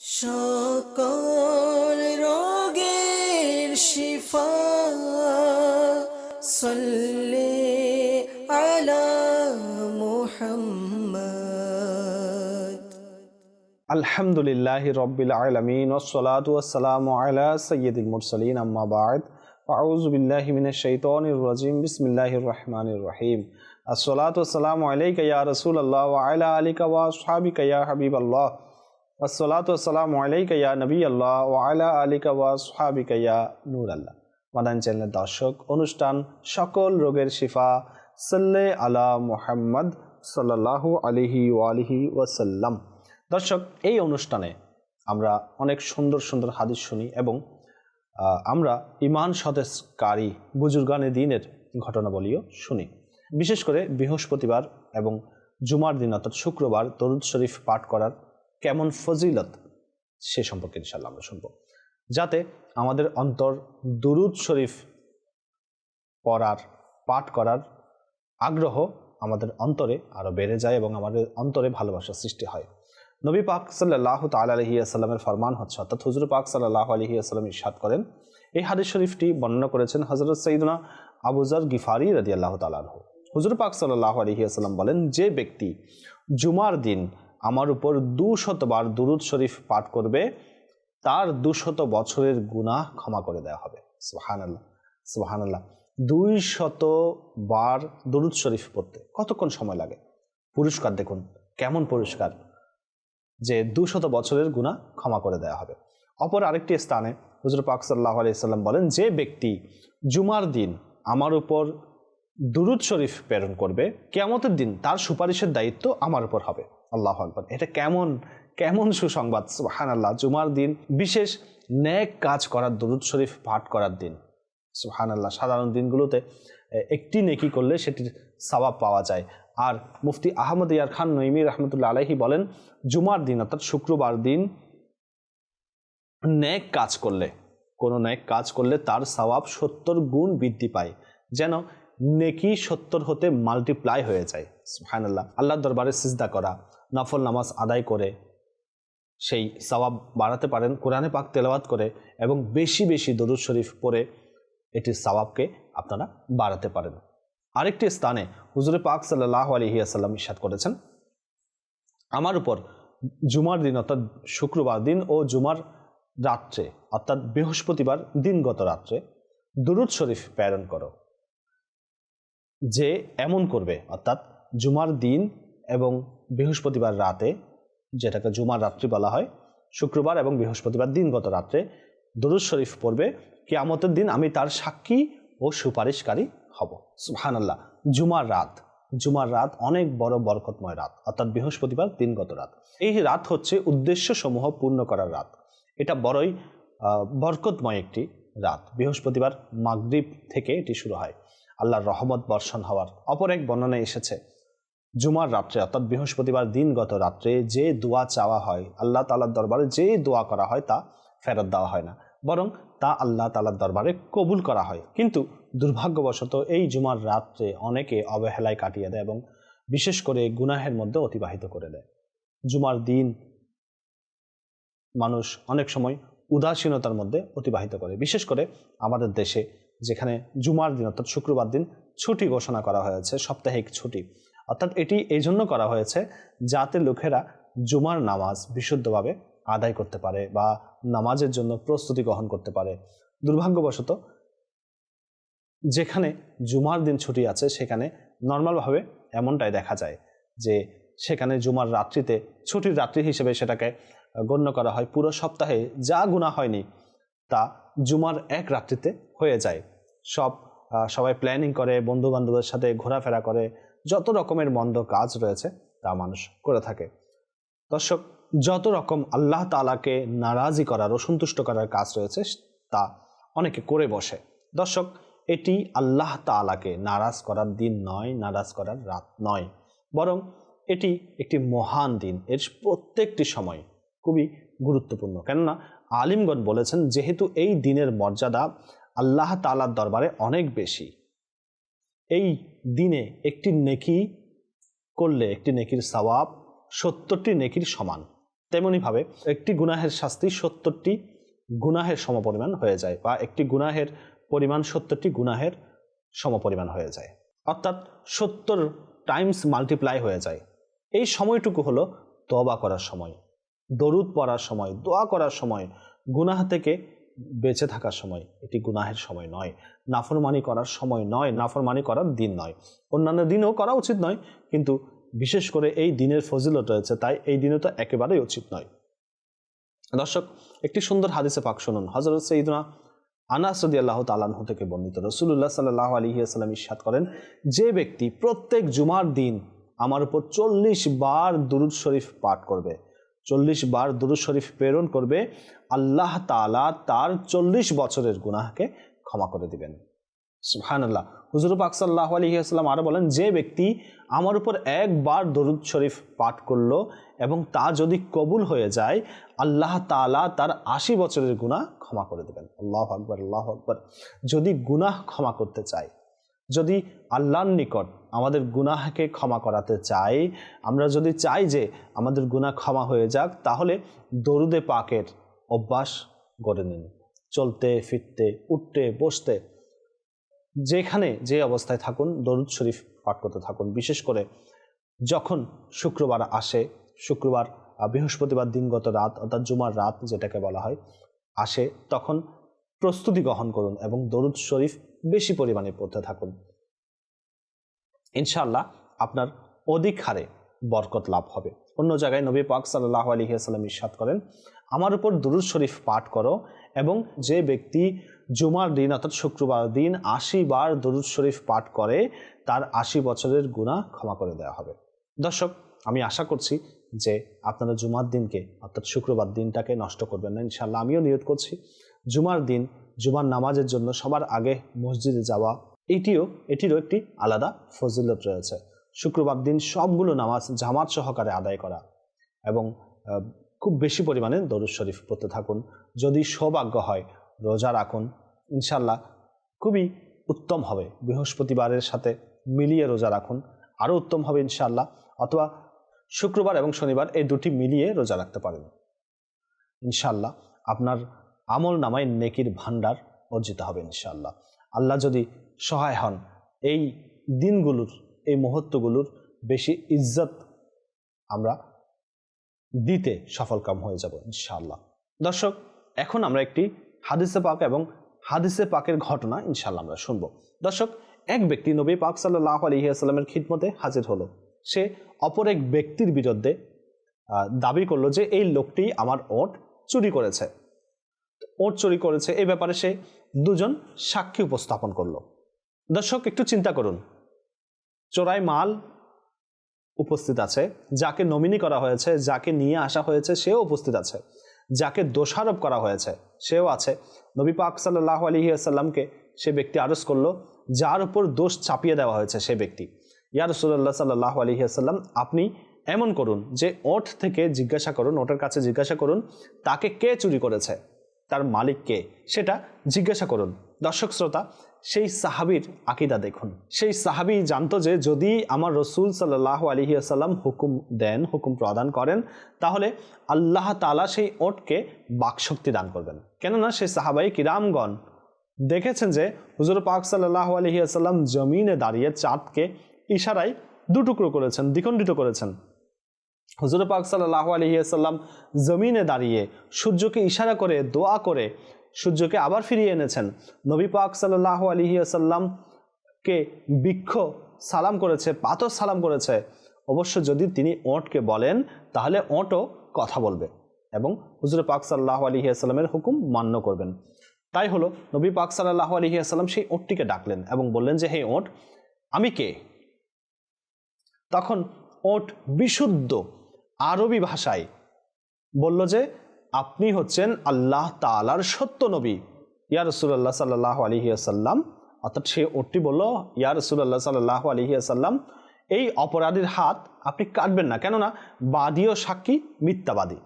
সকল রোগের শিফা, সাল্লি আলা মুহাম্মদ। আলহামদুলিল্লাহ রব্বিল আলমিন ওসলাত ওসালাম আলা সৈয়দুল মুরসলিন, আম্মা বাদ। আউজ বিল্লাহ মিনাশ শাইতানির রাজিম, বিসমিল্লাহির রহমানির রহিম। আসসালাতু ওয়াসসালামু আলাইকা ইয়া রাসূলুল্লাহ, ওয়া আলা আলিকা ওয়া আসহাবিকা ইয়া হাবিবাল্লাহ। ওয়াসসালামু আলাইকা নবিয়াল্লাহ ওয়া আলা আলিকা ওয়া আসহাবিকা ইয়া নূরাল্লাহ। মাদান চ্যানেলের দর্শক, অনুষ্ঠান, সকল রোগের শিফা, সাল্লে আলা মুহাম্মদ সাল্লাল্লাহু আলিহি আলিহি ওয়াসাল্লাম। দর্শক, এই অনুষ্ঠানে আমরা অনেক সুন্দর সুন্দর হাদিস শুনি এবং আমরা ইমান সতেজকারী বুজুর্গানে দিনের ঘটনাবলীও শুনি। বিশেষ করে বৃহস্পতিবার এবং জুমার দিন অর্থাৎ শুক্রবার তরুদ শরীফ পাঠ করার কেমন ফজিলত, সে সম্পর্কে ইনশাল্লাহ আমরা শুনব। যাতে আমাদের অন্তর দুরুদ শরীফ পড়ার, পাঠ করার আগ্রহ আমাদের অন্তরে আরও বেড়ে যায় এবং আমাদের অন্তরে ভালোবাসার সৃষ্টি হয়। নবী পাক সাল্লাহ তাল আসাল্লামের ফরমান হচ্ছে, অর্থাৎ হুজুর পাক সাল্লাহ আলহি আসাল্লাম ইরশাদ করেন। এই হাদিস শরীফটি বর্ণনা করেছেন হজরত সঈদুনা আবুজার গিফারি রাজি আল্লাহ তালাহ হুজুর পাক সাল্লাহ আলহি আসাল্লাম বলেন, যে ব্যক্তি জুমার দিন আমার উপর দুশতবার দুরুদ শরীফ পাঠ করবে, তার দুশত বছরের গুনাহ ক্ষমা করে দেওয়া হবে। সুহান আল্লাহ সুহান আল্লাহ দুই শত বার দরুদ শরীফ পড়তে কতক্ষণ সময় লাগে? পুরস্কার দেখুন, কেমন পুরস্কার যে দুশত বছরের গুণা ক্ষমা করে দেওয়া হবে। অপর আরেকটি স্থানে হুজুর পাক সাল্লাহ আলাইসাল্লাম বলেন, যে ব্যক্তি জুমার দিন আমার উপর দুরুদ শরীফ প্রেরণ করবে কেমতের দিন তার সুপারিশের দায়িত্ব আমার উপর হবে। আল্লাহ আকবর। এটা কেমন কেমন সুসংবাদ সুহান আল্লাহ জুমার দিন, বিশেষ ন্যাক কাজ করার, দরুদ শরীফ পাঠ করার দিন। সুহান আল্লাহ সাধারণ দিনগুলোতে একটি নেকি করলে সেটির সবাব পাওয়া যায়। আর মুফতি আহমদ ইয়ার খান নইমি রহমতুল্লাহ আলাহি বলেন, জুমার দিন অর্থাৎ শুক্রবার দিন ন্যাক কাজ করলে, কোনো ন্যাক কাজ করলে তার সওয়াব সত্তর গুণ বৃদ্ধি পায়। যেন নেকি সত্তর হতে মাল্টিপ্লাই হয়ে যায়। সুহান আল্লাহ আল্লাহর দরবারে সিজদা করা। নফল নামাজ আদায় করে সেই সওয়াব বাড়াতে পারেন, কোরআনে পাক তেলাওয়াত করে এবং বেশি বেশি দরুদ শরীফ পরে এটির সওয়াবকে আপনারা বাড়াতে পারেন। আরেকটি স্থানে হুজুরে পাক সাল্লাহ আলহিয়াসাল্লাম ইসাদ করেছেন। আমার উপর জুমার দিন অর্থাৎ শুক্রবার দিন ও জুমার রাত্রে অর্থাৎ বৃহস্পতিবার দিনগত রাত্রে দুরুদ শরীফ প্রেরণ করো। যে এমন করবে অর্থাৎ জুমার দিন এবং বৃহস্পতিবার রাতে, যেটাকে জুমার রাত্রি বলা হয়, শুক্রবার এবং বৃহস্পতিবার দিনগত রাত্রে দরুদ শরীফ পড়বে, কেয়ামতের দিন আমি তার সাক্ষী ও সুপারিশকারী হব। সুহান আল্লাহ জুমার রাত জুমার রাত অনেক বড় বরকতময় রাত, অর্থাৎ বৃহস্পতিবার দিনগত রাত। এই রাত হচ্ছে উদ্দেশ্য সমূহ পূর্ণ করার রাত। এটা বড়ই বরকতময় একটি রাত। বৃহস্পতিবার মাগরিব থেকে এটি শুরু হয়। আল্লাহর রহমত বর্ষণ হওয়ার অপর এক বর্ণনায় এসেছে জুমার রাত্রে, অর্থাৎ বৃহস্পতিবার দিনগত রাত্রে যে দোয়া চাওয়া হয়, আল্লাহ তালার দরবারে যে দোয়া করা হয় তা ফেরত দেওয়া হয় না। বরং তা আল্লাহ তালার দরবারে কবুল করা হয়। কিন্তু দুর্ভাগ্যবশত এই জুমার রাত্রে অনেকে অবহেলায় কাটিয়ে দেয় এবং বিশেষ করে গুনাহের মধ্যে অতিবাহিত করে দেয়। জুমার দিন মানুষ অনেক সময় উদাসীনতার মধ্যে অতিবাহিত করে। বিশেষ করে আমাদের দেশে যেখানে জুমার দিন, অর্থাৎ শুক্রবার দিন, ছুটি ঘোষণা করা হয়েছে, সাপ্তাহিক ছুটি। অর্থাৎ এটি এই জন্য করা হয়েছে যাতে লোকেরা জুমার নামাজ বিশুদ্ধভাবে আদায় করতে পারে বা নামাজের জন্য প্রস্তুতি গ্রহণ করতে পারে। দুর্ভাগ্যবশত যেখানে জুমার দিন ছুটি আছে, সেখানে নর্মালভাবে এমনটাই দেখা যায় যে সেখানে জুমার রাত্রিতে, ছুটির রাত্রি হিসেবে সেটাকে গণ্য করা হয়। পুরো সপ্তাহে যা গুণা হয়নি, তা জুমার এক রাত্রিতে হয়ে যায়। সব সবাই প্ল্যানিং করে বন্ধু বান্ধবের সাথে ঘোরাফেরা করে যত রকমের মন্দ কাজ রয়েছে তা মানুষ করে থাকে। দর্শক, যত রকম আল্লাহ তালাকে নারাজি করার ও সন্তুষ্ট করার কাজ রয়েছে, তা অনেকে করে বসে। দর্শক, এটি আল্লাহ তালাকে নারাজ করার দিন নয়, নারাজ করার রাত নয়। বরং এটি একটি মহান দিন, এর প্রত্যেকটি সময় খুবই গুরুত্বপূর্ণ। কেননা, আলিমগণ বলেছেন, যেহেতু এই দিনের মর্যাদা আল্লাহ তালার দরবারে অনেক বেশি, এই দিনে একটি নেকি করলে একটি নেকির সওয়াব সত্তরটি নেকির সমান। তেমনিভাবে একটি গুনাহের শাস্তি সত্তরটি গুনাহের সমপরিমাণ হয়ে যায় বা একটি গুনাহের পরিমাণ সত্তরটি গুনাহের সমপরিমাণ হয়ে যায়। অর্থাৎ সত্তর টাইমস মাল্টিপ্লাই হয়ে যায়। এই সময়টুকু হলো তবা করার সময়, দরুদ পড়ার সময়, দোয়া করার সময়, গুনাহ থেকে বেঁচে থাকার সময়, এটি গুনাহের সময় নয়। নাফরমানি করার সময় নয়, নাফরমানি করার দিন নয়। অন্যান্য দিনও করা উচিত নয়, কিন্তু বিশেষ করে এই দিনের ফজিলত রয়েছে, তাই এই দিনে তো একেবারেই উচিত নয়। দর্শক, একটি সুন্দর হাদিসে পাক শুনুন। হজরত সঈদনা আনাস রদি আল্লাহ তালানহু থেকে বর্ণিত। রসুল্লাহ সাল্লাহ আলী আসসালাম ইস্বাদ করেন, যে ব্যক্তি প্রত্যেক জুমার দিন আমার উপর চল্লিশ বার দুরুদ শরীফ পাঠ করবে চল্লিশ বার দুরুদ শরীফ প্রেরণ করবে, আল্লাহ তালা তার চল্লিশ বছরের গুনাহকে ক্ষমা করে দিবেন। সুহান আল্লাহ হুজুর পাক সাল্লাহ আলী আসসালাম আরও বলেন, যে ব্যক্তি আমার উপর একবার দরুদ শরীফ পাঠ করল এবং তা যদি কবুল হয়ে যায়, আল্লাহ তালা তার আশি বছরের গুনাহ ক্ষমা করে দেবেন। আল্লাহ আকবর আল্লাহ আকবর। যদি গুনাহ ক্ষমা করতে চাই যদি আল্লাহর নিকট আমাদের গুনাহকে ক্ষমা করাতে চাই, আমরা যদি চাই যে আমাদের গুনাহ ক্ষমা হয়ে যাক, তাহলে দরুদে পাকের অভ্যাস গড়ে নিন। চলতে, ফিরতে, উঠতে, বসতে, যেখানে যে অবস্থায় থাকুন, দরুদ শরীফ পাঠ করতে থাকুন। বিশেষ করে যখন শুক্রবার আসে, শুক্রবার বৃহস্পতিবার দিনগত রাত অর্থাৎ জুমার রাত যেটাকে বলা হয়, আসে, তখন প্রস্তুতি গ্রহণ করুন এবং দরুদ শরীফ বেশি পরিমাণে পড়তে থাকুন। ইনশাআল্লাহ আপনার অধিক হারে বরকত লাভ হবে। অন্য জায়গায় নবী পাক সাল্লাহ আলহিহাস্লাম ইস্বাদ করেন, আমার উপর দুরুদ শরীফ পাঠ করো এবং যে ব্যক্তি জুমার দিন অর্থাৎ শুক্রবার দিন আশি বার দরুদ শরীফ পাঠ করে, তার আশি বছরের গুণা ক্ষমা করে দেওয়া হবে। দর্শক, আমি আশা করছি যে আপনারা জুমার দিনকে অর্থাৎ শুক্রবার দিনটাকে নষ্ট করবেন না। ইনশাল্লাহ আমিও নিয়ত করছি। জুমার দিন, জুমার নামাজের জন্য সবার আগে মসজিদে যাওয়া, এটিও, এটিরও একটি আলাদা ফজিলত রয়েছে। শুক্রবার দিন সবগুলো নামাজ জামাত সহকারে আদায় করা এবং খুব বেশি পরিমাণে দরুদ শরীফ পড়তে থাকুন। যদি সৌভাগ্য হয়, রোজা রাখুন। ইনশাল্লাহ খুবই উত্তম হবে। বৃহস্পতিবারের সাথে মিলিয়ে রোজা রাখুন। আরও উত্তম হবে ইনশাল্লাহ অথবা শুক্রবার এবং শনিবার এই দুটি মিলিয়ে রোজা রাখতে পারেন। ইনশাল্লাহ আপনার আমল নামায় নেকির ভাণ্ডার অর্জিত হবে ইনশাল্লাহ আল্লাহ যদি সহায় হন, এই দিনগুলোর, এই মুহূর্তগুলোর বেশি ইজ্জত আমরা দিতে সফল সফলকাম হয়ে যাব ইনশাআল্লাহ। দর্শক, এখন আমরা একটি হাদিসে পাক এবং হাদিসে পাকের ঘটনা ইনশাআল্লাহ আমরা শুনব। দর্শক, এক ব্যক্তি নবী পাক সাল্লাহ আলহিহাস্লামের খিদমতে হাজির হলো। সে অপর এক ব্যক্তির বিরুদ্ধে দাবি করল যে, এই লোকটি আমার ওট চুরি করেছে। ওট চুরি করেছে এ ব্যাপারে সে দুজন সাক্ষী উপস্থাপন করল। দর্শক, একটু চিন্তা করুন। চোরাই মাল উপস্থিত আছে, যাকে নমিনি করা হয়েছে, যাকে নিয়ে আসা হয়েছে, সেও উপস্থিত আছে। যাকে দোষারোপ করা হয়েছে, সেও আছে। নবী পাক সাল্লাহ আলী আসাল্লামকে সে ব্যক্তি আরজ করল, যার উপর দোষ চাপিয়ে দেওয়া হয়েছে সে ব্যক্তি। ইয়া রসুল্লাহ সাল্লাহ আলী আসাল্লাম আপনি এমন করুন যে ওট থেকে জিজ্ঞাসা করুন ওটার কাছে জিজ্ঞাসা করুন, তাকে কে চুরি করেছে? তার মালিককে সেটা জিজ্ঞাসা করুন। দর্শক শ্রোতা, সেই সাহাবির আকিদা দেখুন। সেই সাহাবি জানতো যে যদি আমার রসুল সাল্লাহ আলহি আসাল্লাম হুকুম দেন, হুকুম প্রদান করেন, তাহলে আল্লাহ তালা সেই ওটকে বাকশক্তি দান করবেন। কেননা সেই সাহাবাই কিরামগণ দেখেছেন যে হুজুর পাক সাল্লাহ আলহি আসাল্লাম জমিনে দাঁড়িয়ে চাঁদকে ইশারায় দুটুকরো করেছেন, দ্বিখণ্ডিত করেছেন। হুজুর পাক সাল্লাহ আলহিহাসাল্লাম জমিনে দাঁড়িয়ে সূর্যকে ইশারা করে, দোয়া করে সূর্যকে আবার ফিরিয়ে এনেছেন। নবী পাক সাল্লাহ আলহিহাসাল্লামকে বৃক্ষ সালাম করেছে, পাথর সালাম করেছে। অবশ্য যদি তিনি ওঁটকে বলেন, তাহলে ওঁটও কথা বলবে এবং হুজুর পাক সাল্লাহ আলহিহাসাল্লামের হুকুম মান্য করবেন। তাই হলো নবী পাক সাল্লাহ আলহিহাসাল্লাম সেই ওঁটটিকে ডাকলেন এবং বললেন যে, হে ওঁট, আমি কে? তখন ওঁট বিশুদ্ধ আরবি ভাষায় বলল যে, আপনি হচ্ছেন আল্লাহ তালার সত্য নবী। ইয়া রসুল্লাহ সাল্লাহ আলহিয়াসাল্লাম অর্থাৎ সে ওটটি বলল, ইয়া রসুল্লাহ সাল্লাহ আলহিয়াসাল্লাম এই অপরাধীর হাত আপনি কাটবেন না। কেননা বাদী ও সাক্ষী, মিথ্যাবাদী।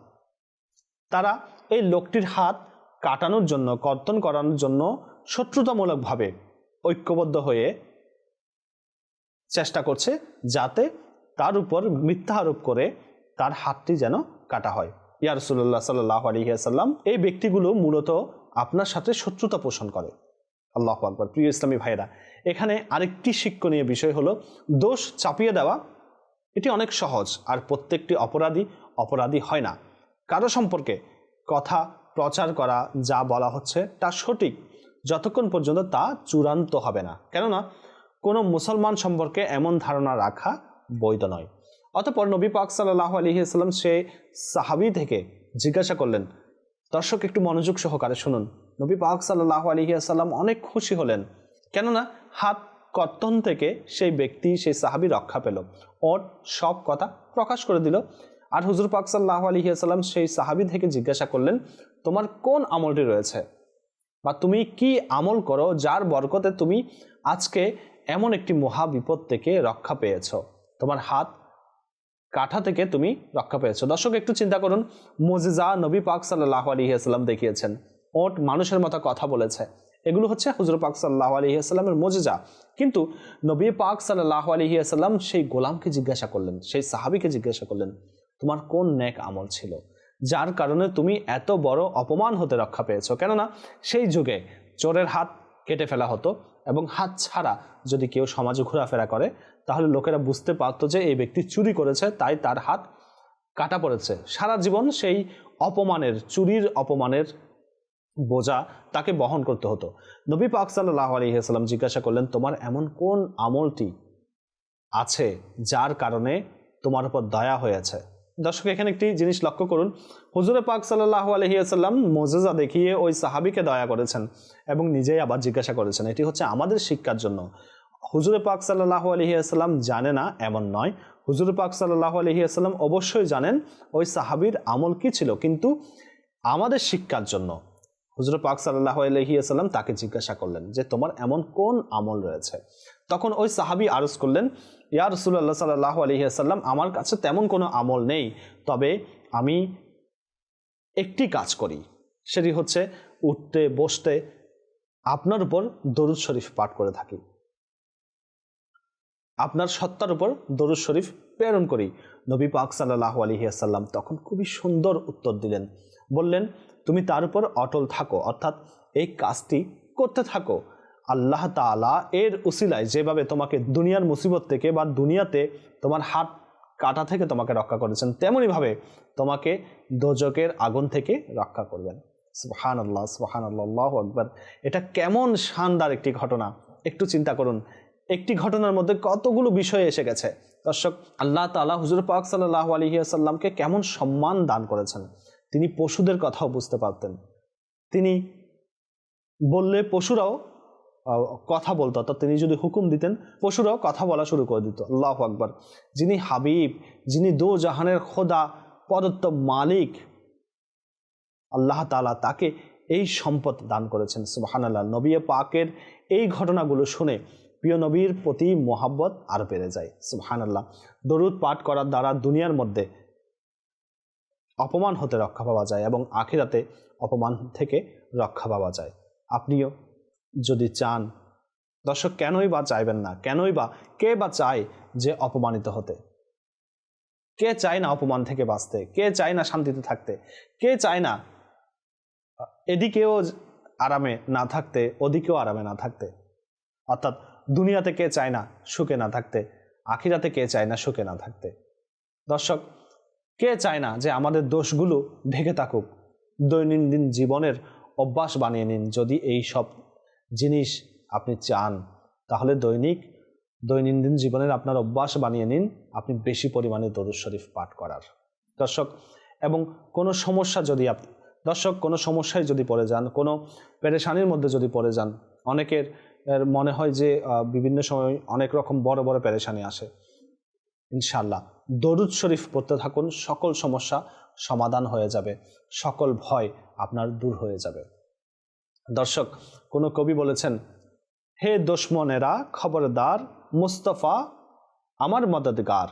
তারা এই লোকটির হাত কাটানোর জন্য, কর্তন করানোর জন্য শত্রুতামূলকভাবে ঐক্যবদ্ধ হয়ে চেষ্টা করছে, যাতে তার উপর মিথ্যা আরোপ করে তার হাতটি যেন কাটা হয়। ইয়া রসুল্লাহ সাল্লাহ আলহিহাসাল্লাম এই ব্যক্তিগুলো মূলত আপনার সাথে শত্রুতা পোষণ করে। আল্লাহ আকবর। প্রিয় ইসলামী ভাইরা এখানে আরেকটি শিক্ষণীয় বিষয় হলো দোষ চাপিয়ে দেওয়া। এটি অনেক সহজ, আর প্রত্যেকটি অপরাধী অপরাধী হয় না। কারও সম্পর্কে কথা প্রচার করা, যা বলা হচ্ছে তা সঠিক, যতক্ষণ পর্যন্ত তা চূড়ান্ত হবে না। কেননা, কোনো মুসলমান সম্পর্কে এমন ধারণা রাখা বৈধ নয়। অতপর নবী পাক সাল্লাহ আলহিহাস্লাম সে সাহাবি থেকে জিজ্ঞাসা করলেন, দর্শক, একটু মনোযোগ সহকারে শুনুন। নবী পাক সাল্লাহ আলহিহাস্লাম অনেক খুশি হলেন, কেননা হাত কর্তন থেকে সেই ব্যক্তি, সেই সাহাবি রক্ষা পেল। ওর সব কথা প্রকাশ করে দিল। আর হুজুর পাক সাল্লাহ আলহিহাস্লাম সেই সাহাবি থেকে জিজ্ঞাসা করলেন, তোমার কোন আমলটি রয়েছে? বা তুমি কি আমল করো যার বরকতে তুমি আজকে এমন একটি মহা বিপদ থেকে রক্ষা পেয়েছ? তোমার হাত কাঠা থেকে তুমি রক্ষা পেয়েছ। দর্শক, একটু চিন্তা করুন। মজিজা নবী পাক সাল্লাহ আলহিহাস্লাম দেখিয়েছেন। ওট মানুষের মতো কথা বলেছে। এগুলো হচ্ছে হুজুর পাক সাল্লাহ আলহিহাস্লামের মজিজা। কিন্তু নবী পাক সাল্লাহ আলহিহাস্লাম সেই গোলামকে জিজ্ঞাসা করলেন, সেই সাহাবিকে জিজ্ঞাসা করলেন, তোমার কোন ন্যাক আমল ছিল? যার কারণে তুমি এত বড় অপমান হতে রক্ষা পেয়েছ? কেননা সেই যুগে চোরের হাত কেটে ফেলা হতো এবং হাত ছাড়া যদি কেউ সমাজে ঘোরাফেরা করে তাহলে লোকেরা বুঝতে পারতো যে এই ব্যক্তি চুরি করেছে, তাই তার হাত কাটা পড়েছে। সারা জীবন সেই অপমানের, চুরির অপমানের বোঝা তাকে বহন করতে হতো। নবী পাক সাল্লাহ আলহিহাস্লাম জিজ্ঞাসা করলেন, তোমার এমন কোন আমলটি আছে যার কারণে তোমার উপর দয়া হয়েছে? দর্শক, এখানে একটি জিনিস লক্ষ্য করুন। হুজুরে পাক সাল্লাহ আলহিয়াল্লাম মোজেজা দেখিয়ে ওই সাহাবিকে দয়া করেছেন এবং নিজেই আবার জিজ্ঞাসা করেছেন। এটি হচ্ছে আমাদের শিক্ষার জন্য। হুজুরে পাক সাল্লাহ আলহিয়াস্লাম জানে না, এমন নয়। হুজুরে পাক সাল্লাহ আলহিয়াস্লাম অবশ্যই জানেন ওই সাহাবির আমল কি ছিল, কিন্তু আমাদের শিক্ষার জন্য হুজুর পাক সাল্লাহ আলহিয়াস্লাম তাকে জিজ্ঞাসা করলেন যে, তোমার এমন কোন আমল রয়েছে? তখন ওই সাহাবি আরজ করলেন, ইয়া রসুল্লাহ সাল্লাহ আলহিহাসাল্লাম আমার কাছে তেমন কোনো আমল নেই, তবে আমি একটি কাজ করি, সেটি হচ্ছে উঠতে, বসতে, আপনার উপর দরুদ শরীফ পাঠ করে থাকি। আপনার সত্তার উপর দরুদ শরীফ প্রেরণ করি। নবী পাক সাল্লাহ আলহিহাসাল্লাম তখন খুবই সুন্দর উত্তর দিলেন। বললেন, তুমি তার উপর অটল থাকো, অর্থাৎ এই কাজটি করতে থাকো। আল্লাহ তালা এর উসিলায় যেভাবে তোমাকে দুনিয়ার মুসিবত থেকে বা দুনিয়াতে তোমার হাত কাটা থেকে তোমাকে রক্ষা করেছেন তেমনইভাবে তোমাকে দোজকের আগুন থেকে রক্ষা করবেন। সুহান আল্লাহ সুহান আল্লাহ আকবর। এটা কেমন শানদার একটি ঘটনা। একটু চিন্তা করুন একটি ঘটনার মধ্যে কতগুলো বিষয় এসে গেছে। দর্শক, আল্লাহ তালা হুজুর পাক সাল্লাহ আলহিয়াসাল্লামকে কেমন সম্মান দান করেছেন। তিনি পশুদের কথাও বুঝতে পারতেন। তিনি বললে, পশুরাও কথা বলতো। অর্থাৎ তিনি যদি হুকুম দিতেন, পশুরাও কথা বলা শুরু করে দিত। আল্লাহ আকবর। যিনি হাবিব, যিনি দো জাহানের খোদা পদত্ত মালিক, আল্লাহ তালা তাকে এই সম্পদ দান করেছেন। সুবাহানাল্লাহ। নবী পাকের এই ঘটনাগুলো শুনে প্রিয় নবীর প্রতি মোহাব্বত আরও বেড়ে যায়। সুবাহানাল্লাহ। দরুদ পাঠ করার দ্বারা দুনিয়ার মধ্যে অপমান হতে রক্ষা পাওয়া যায় এবং আখিরাতে অপমান থেকে রক্ষা পাওয়া যায়। আপনিও যদি চান, দর্শক কেনই বা চাইবেন না, কেনই বা কে বা চায় যে অপমানিত হতে? কে চায় না অপমান থেকে বাঁচতে? কে চায় না শান্তিতে থাকতে? কে চায় না এদিকেও আরামে না থাকতে, ওদিকেও আরামে না থাকতে? অর্থাৎ দুনিয়াতে কে চায় না সুখে না থাকতে আখিরাতে কে চায় না সুখে না থাকতে। দর্শক, কে চায় না যে আমাদের দোষগুলো ঢেকে থাকুক? দৈনন্দিন জীবনের অভ্যাস বানিয়ে নিন। যদি এই সব জিনিস আপনি চান, তাহলে দৈনিক, দৈনন্দিন জীবনের আপনার অভ্যাস বানিয়ে নিন। আপনি বেশি পরিমাণে দরুদ শরীফ পাঠ করার। দর্শক, এবং কোনো সমস্যা যদি আপনি দর্শক, কোনো সমস্যায় যদি পড়ে যান, কোনো পেরেশানির মধ্যে যদি পড়ে যান, অনেকের মনে হয় যে বিভিন্ন সময় অনেক রকম বড় বড় প্যারেশানি আসে। ইনশাল্লাহ দরুদ শরীফ পড়তে থাকুন, সকল সমস্যা সমাধান হয়ে যাবে। সকল ভয় আপনার দূর হয়ে যাবে। দর্শক, কোনো কবি বলেছেন, হে দুশ্মনেরা, খবরদার, মুস্তফা আমার মদদগার।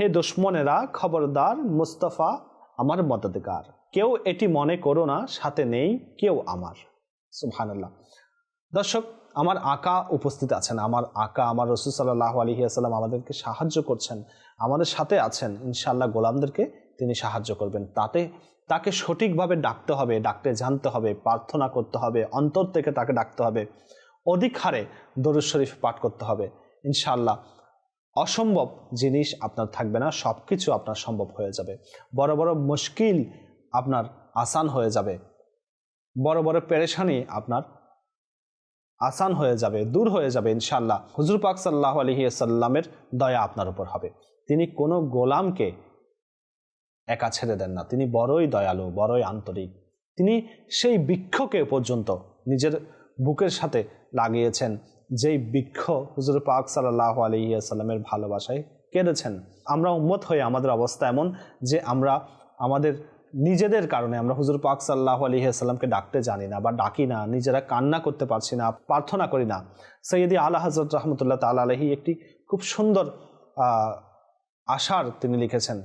হে দুশ্মনেরা, খবরদার, মুস্তফা আমার মদদগার। কেউ এটি মনে করো না, সাথে নেই কেউ আমার। সুবহানাল্লাহ। দর্শক, আমার আঁকা উপস্থিত আছেন, আমার আঁকা, আমার রসুল সাল্লাহ আলহিয়াসাল্লাম আমাদেরকে সাহায্য করছেন, আমাদের সাথে আছেন ইনশাল্লাহ গোলামদেরকে তিনি সাহায্য করবেন। তাতে, তাকে সঠিকভাবে ডাকতে হবে, ডাকতে জানতে হবে, প্রার্থনা করতে হবে, অন্তর থেকে তাকে ডাকতে হবে, অধিক হারে দরুদ শরীফ পাঠ করতে হবে। ইনশাল্লাহ অসম্ভব জিনিস আপনার থাকবে না সব কিছু আপনার সম্ভব হয়ে যাবে। বড় বড় মুশকিল আপনার আসান হয়ে যাবে। বড় বড় পেরেশানি আপনার আসান হয়ে যাবে, দূর হয়ে যাবে ইনশাল্লাহ হুজুর পাক সাল্লাহ আলহিসাল্লামের দয়া আপনার উপর হবে। তিনি কোনো গোলামকে একা ছেড়ে দেন না। তিনি বড়ই দয়ালু, বড়ই আন্তরিক। তিনি সেই বৃক্ষকে পর্যন্ত নিজের বুকের সাথে লাগিয়েছেন, যেই বৃক্ষ হুজুর পাক সাল্লাহ আলহিসাল্লামের ভালোবাসায় কেঁদেছেন। আমরা উম্মত হয়ে আমাদের অবস্থা এমন যে আমরা আমাদের নিজেদের কারণে আমরা হুজুর পাক সাল্লাহ আলহিহাস্লামকে ডাকতে জানি না বা ডাকি না, নিজেরা কান্না করতে পারছি না, প্রার্থনা করি না। সৈয়দি আল্লাহ হজরত রহমতুল্লাহ তাল আলহি একটি খুব সুন্দর আশার তিনি লিখেছেন।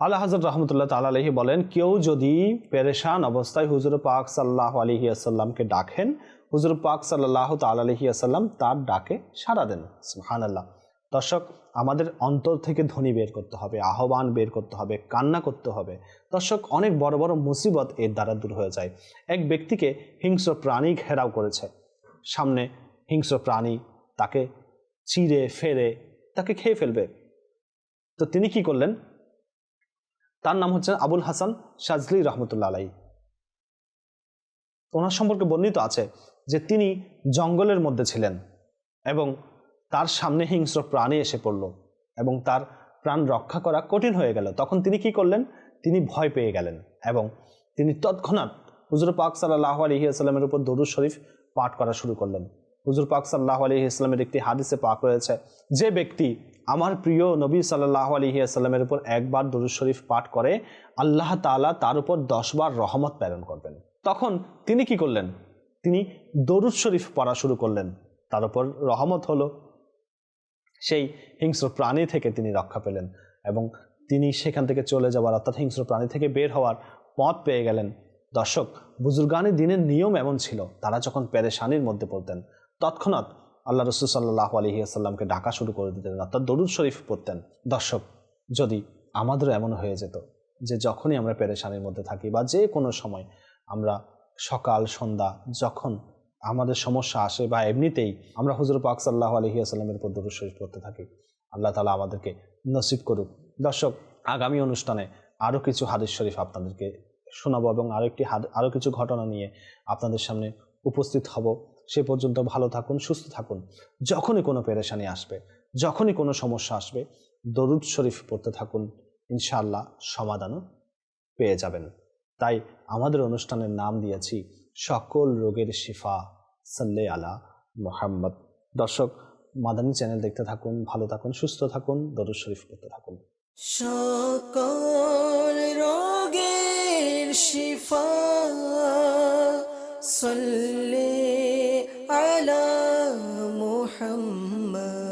আল্লাহ হজরত রহমতুল্লাহ তাল আলহি বলেন, কেউ যদি পেরেশান অবস্থায় হুজুর পাক সাল্লাহ আলহি আসাল্লামকে ডাকেন, হুজুর পাক সাল্লাহ তাল আলহি আসাল্লাম তার ডাকে সাড়া দেন। হান আল্লাহ দর্শক, আমাদের অন্তর থেকে ধ্বনি বের করতে হবে, আহ্বান বের করতে হবে, কান্না করতে হবে। দর্শক, অনেক বড় বড় মুসিবত এর দ্বারা দূর হয়ে যায়। এক ব্যক্তিকে হিংস্র প্রাণী ঘেরাও করেছে। সামনে হিংস্র প্রাণী তাকে চিড়ে, ফেরে, তাকে খেয়ে ফেলবে। তো তিনি কি করলেন? তার নাম হচ্ছে আবুল হাসান সাজলি রহমতুল্লা আলাই ওনার সম্পর্কে বর্ণিত আছে যে তিনি জঙ্গলের মধ্যে ছিলেন এবং তার সামনে হিংস্র প্রাণী এসে পড়ল এবং তার প্রাণ রক্ষা করা কঠিন হয়ে গেল। তখন তিনি কি করলেন? তিনি ভয় পেয়ে গেলেন এবং তিনি তৎক্ষণাৎ হুজুর পাক সাল্লাহ আলহিহাস্লামের উপর দরুদ শরীফ পাঠ করা শুরু করলেন। হুজুর পাক সাল্লাহ আলহি ইসলামের একটি হাদিসে পাক রয়েছে, যে ব্যক্তি আমার প্রিয় নবী সাল্লাহ আলহি আসাল্লামের উপর একবার দরুদ শরীফ পাঠ করে, আল্লাহ তাআলা তার উপর দশবার রহমত প্রেরণ করবেন। তখন তিনি কি করলেন? তিনি দরুদ শরীফ পড়া শুরু করলেন। তার উপর রহমত হলো। সেই হিংস্র প্রাণী থেকে তিনি রক্ষা পেলেন এবং তিনি সেখান থেকে চলে যাওয়ার অর্থাৎ হিংস্র প্রাণী থেকে বের হওয়ার পথ পেয়ে গেলেন। দর্শক, বুজুর্গানি দিনের নিয়ম এমন ছিল, তারা যখন পেরেশানির মধ্যে পড়তেন, তৎক্ষণাৎ আল্লাহ রসুল সাল্লাহ আলহি আসাল্লামকে ডাকা শুরু করে দিতেন, অর্থাৎ দরুদ শরীফ পড়তেন। দর্শক, যদি আমাদেরও এমন হয়ে যেত যে যখনই আমরা পেরেশানির মধ্যে থাকি বা যে কোনো সময় আমরা সকাল, সন্ধ্যা যখন আমাদের সমস্যা আসে বা এমনিতেই আমরা হুজুর পাক সাল্লাহ আলহি আসাল্লামের দরুদ শরীফ পড়তে থাকি। আল্লাহ তালা আমাদেরকে নসিব করুক। দর্শক, আগামী অনুষ্ঠানে আরও কিছু হাদিস শরীফ আপনাদেরকে শোনাবো এবং আরও একটি হাদ- আরও কিছু ঘটনা নিয়ে আপনাদের সামনে উপস্থিত হব। সে পর্যন্ত ভালো থাকুন, সুস্থ থাকুন। যখনই কোনো পেরেশানি আসবে, যখনই কোনো সমস্যা আসবে, দরুদ শরীফ পড়তে থাকুন, ইনশাআল্লাহ সমাধানও পেয়ে যাবেন। তাই আমাদের অনুষ্ঠানের নাম দিয়েছি সকল রোগের শিফা, সাল্লে আলা মোহাম্মদ। দর্শক, মাদানী চ্যানেল দেখতে থাকুন, ভালো থাকুন, সুস্থ থাকুন, দরুদ শরীফ পড়তে থাকুন। সকল রোগের শিফা, সাল্লি আলা মুহাম্মদ।